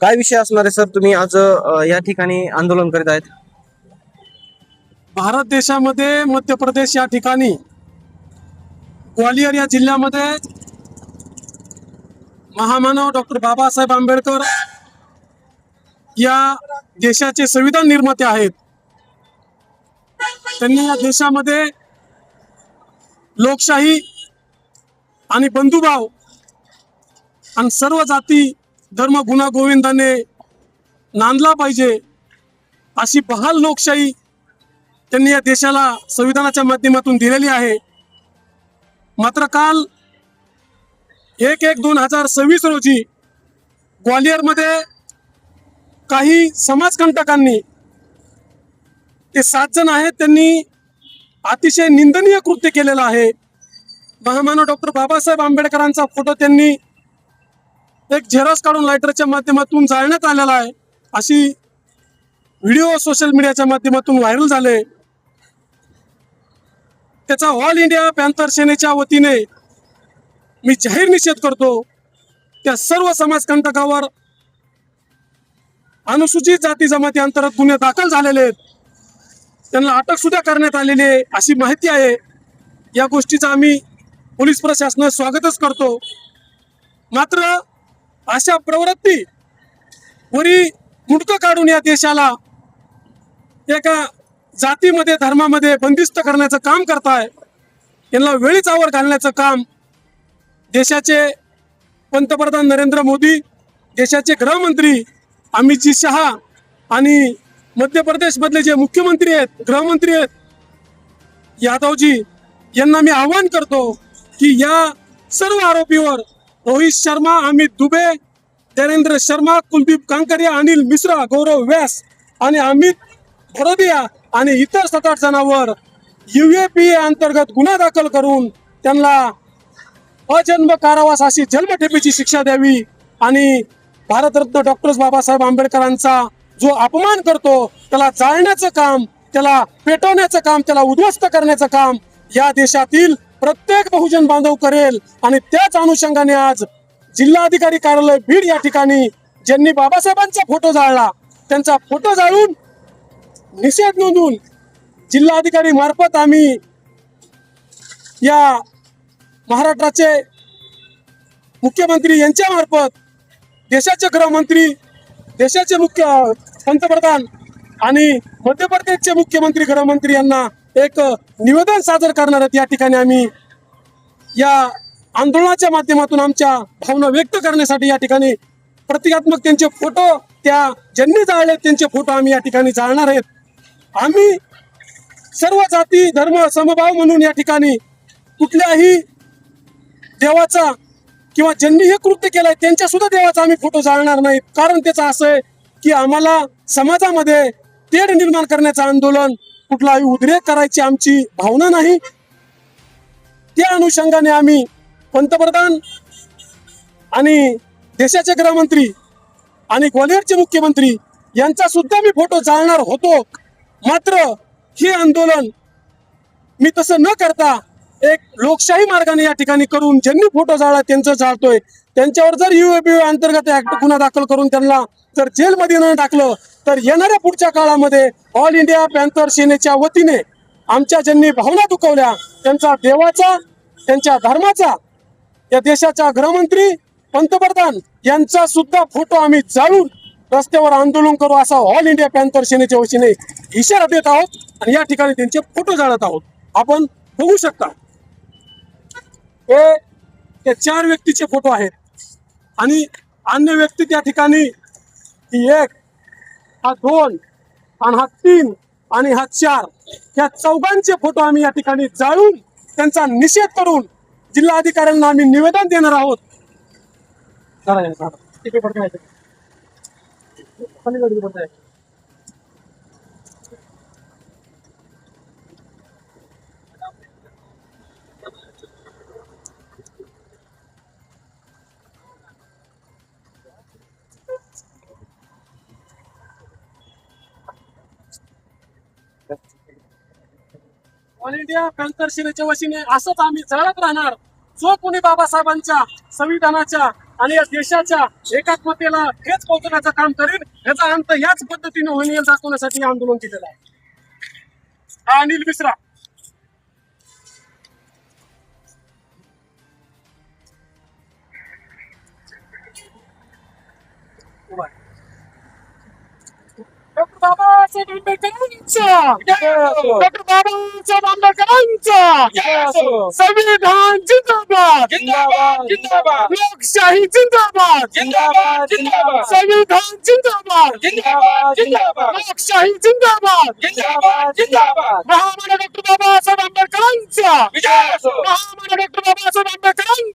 काय विषय असणार आहे सर? तुम्ही आज अ, या ठिकाणी आंदोलन करीत आहेत. भारत देशामध्ये मध्य प्रदेश या ठिकाणी ग्वालियर या जिल्ह्यामध्ये महामानव डॉक्टर बाबासाहेब आंबेडकर या देशाचे संविधान निर्माते आहेत. त्यांनी या देशामध्ये लोकशाही आणि बंधुभाव आणि सर्व जाती धर्म गुन्हा गोविंदाने नांदला पाहिजे अशी बहाल लोकशाही त्यांनी या देशाला संविधानाच्या माध्यमातून दिलेली आहे. मात्र काल एक एक दोन हजार सव्वीस रोजी ग्वालियरमध्ये काही समाजकंटकांनी ते सात जण आहेत त्यांनी अतिशय निंदनीय कृत्य केलेलं आहे. महामानव डॉक्टर बाबासाहेब आंबेडकरांचा फोटो त्यांनी एक झेरॉक्स काढून लायटरच्या माध्यमातून जाळण्यात आलेला आहे. अशी व्हिडिओ सोशल मीडियाच्या माध्यमातून व्हायरल झाले. त्याचा ऑल इंडिया पॅन्थर सेनेच्या वतीने मी जाहीर निषेध करतो त्या सर्व समाजकंटकावर अनुसूचित जाती जमाती अंतर्गत गुन्हे दाखल झालेले आहेत. त्यांना अटक सुद्धा करण्यात आलेली आहे अशी माहिती आहे. या गोष्टीचं आम्ही पोलीस प्रशासनात स्वागतच करतो. मात्र अशा प्रवृत्ती वरी मुंडकं काढून या देशाला एका जातीमध्ये धर्मामध्ये बंदिस्त करण्याचं काम करताय. यांना वेळीच आवर घालण्याचं काम देशाचे पंतप्रधान नरेंद्र मोदी देशाचे गृहमंत्री अमितजी शहा आणि मध्य प्रदेशमधले जे मुख्यमंत्री आहेत गृहमंत्री आहेत यादवजी यांना मी आवाहन करतो की या सर्व आरोपीवर रोहित शर्मा अमित दुबे देवेंद्र शर्मा कुलदीप कांकरिया अनिल मिश्रा गौरव व्यास आणि अमित भरोदिया आणि इतर सात आठ जणांवर युएपीए अंतर्गत गुन्हा दाखल करून त्यांना अजन्म कारावास अशी जन्मठेपेची शिक्षा द्यावी आणि भारतरत्न डॉक्टर बाबासाहेब आंबेडकरांचा जो अपमान करतो त्याला जाळण्याचं काम त्याला पेटवण्याचं काम त्याला उद्ध्वस्त करण्याचं काम या देशातील प्रत्येक बहुजन बांधव करेल आणि त्याच अनुषंगाने आज जिल्हाधिकारी कार्यालय बीड या ठिकाणी ज्यांनी बाबासाहेबांचा फोटो जाळला त्यांचा फोटो जाळून निषेध नोंदवून जिल्हाधिकारी मार्फत आम्ही या महाराष्ट्राचे मुख्यमंत्री यांच्या मार्फत देशाचे गृहमंत्री देशाचे मुख्य पंतप्रधान आणि मध्य प्रदेशचे मुख्यमंत्री गृहमंत्री यांना एक निवेदन सादर करणार आहेत या ठिकाणी आम्ही. या आंदोलनाच्या माध्यमातून आमच्या भावना व्यक्त करण्यासाठी या ठिकाणी प्रतिकात्मक त्यांचे फोटो त्या ज्यांनी जाळले त्यांचे फोटो आम्ही या ठिकाणी जाळणार आहेत. आम्ही सर्व जाती धर्म समभाव म्हणून या ठिकाणी कुठल्याही देवाचा किंवा ज्यांनी हे कृत्य केलंय त्यांच्या सुद्धा देवाचा आम्ही फोटो जाळणार नाहीत. कारण त्याचं असं आहे की आम्हाला समाजामध्ये तेढ निर्माण करण्याचं आंदोलन कुठलाही उद्रेक करायची आमची भावना नाही. त्या अनुषंगाने आम्ही पंतप्रधान आणि देशाचे गृहमंत्री आणि ग्वालियरचे मुख्यमंत्री यांचा सुद्धा मी फोटो जाळणार होतो. मात्र हे आंदोलन मी तसं न करता एक लोकशाही मार्गाने या ठिकाणी करून ज्यांनी फोटो जाळला त्यांचं जाळतोय. त्यांच्यावर जर युएपी अंतर्गत ऍक्ट गुन्हा दाखल करून त्यांना जर जेलमध्ये न टाकलं तर येणाऱ्या पुढच्या काळामध्ये ऑल इंडिया पॅन्थर सेनेच्या वतीने आमच्या ज्यांनी भावना दुखवल्या त्यांचा देवाचा त्यांच्या धर्माचा या देशाच्या गृहमंत्री पंतप्रधान यांचा सुद्धा फोटो आम्ही जाळून रस्त्यावर आंदोलन करू असा ऑल इंडिया पॅन्थर सेनेच्या वतीने इशारा देत आहोत आणि या ठिकाणी त्यांचे फोटो जाळत आहोत. आपण बघू शकता. हे ते चार व्यक्तीचे फोटो आहेत. आणि अन्य व्यक्ती त्या ठिकाणी ही एक हा दोन आणि हा तीन आणि हा चार ह्या चौघांचे फोटो आम्ही या ठिकाणी जाळून त्यांचा निषेध करून जिल्हाधिकाऱ्यांना आम्ही निवेदन देणार आहोत. जरा आहे. ऑल इंडिया पॅन्थर सेनेच्या वतीने असंच आम्ही जळत राहणार. जो कोणी बाबासाहेबांच्या संविधानाच्या आणि या देशाच्या एकात्मतेला हेच पोहोचण्याचं काम करेल याचा अंत याच पद्धतीने होईल दाखवण्यासाठी आंदोलन केलेलं आहे. हा अनिल मिश्रा. उभा संविधान जिंदाबाद जिंदाबाद जिंदाबाद। लोकशाही जिंदाबाद जिंदाबाद जिंदाबाद संविधान जिंदाबाद जिंदाबाद जिंदाबाद लोकशाही जिंदाबाद जिंदाबाद जिंदाबाद महामान्य डॉक्टर बाबासाहेब आंबेडकरांचा। विजय असो महामान्य डॉक्टर बाबासाहेब आंबेडकरांचा।